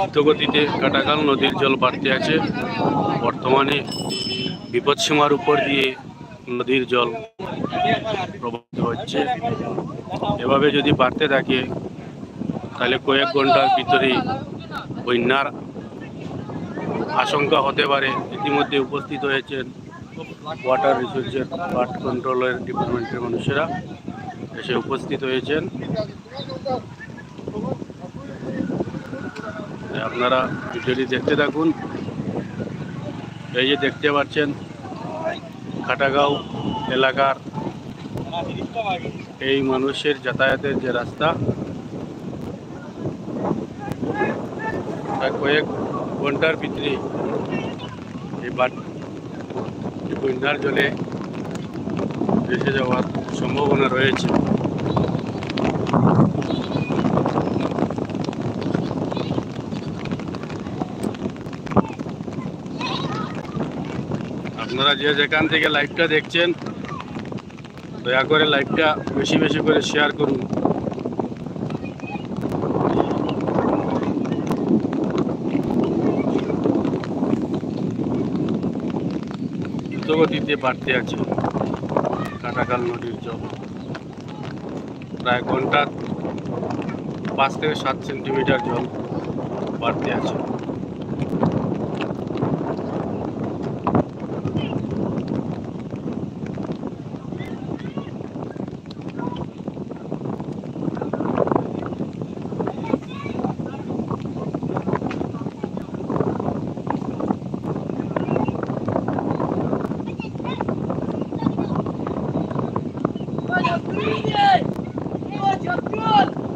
দ্রুতগতিতে কাটাকাল নদীর জল বাড়তে আছে। বর্তমানে বিপদসীমার উপর দিয়ে নদীর জল প্রবাহিত হচ্ছে। এভাবে যদি বাড়তে থাকে, তাহলে কয়েক ঘণ্টার ভিতরে বন্যার আশঙ্কা হতে পারে। ইতিমধ্যে উপস্থিত হয়েছেন ওয়াটার রিসোর্সের ফ্লাড কন্ট্রোলের ডিপার্টমেন্টের মানুষেরা। এসে উপস্থিত হয়েছেন। আপনারা ভিডিওটি দেখতে থাকুন। এই যে দেখতে পাচ্ছেন, খাটাগাঁও এলাকার এই মানুষের যাতায়াতের যে রাস্তা কয়েক ঘণ্টার ভিতরে এই বাট বন্যার জলে ভেসে যাওয়ার সম্ভাবনা রয়েছে। আপনারা যে যেখান থেকে লাইভটা দেখছেন, দয়া করে লাইভটা বেশি বেশি করে শেয়ার করুন। দ্রুতগতিতে বাড়তে আছে কাটাকাল নদীর জল। প্রায় ঘণ্টা পাঁচ থেকে সাত সেন্টিমিটার জল বাড়তে আছে। Вперед, Рыня! Вперед, Аскон!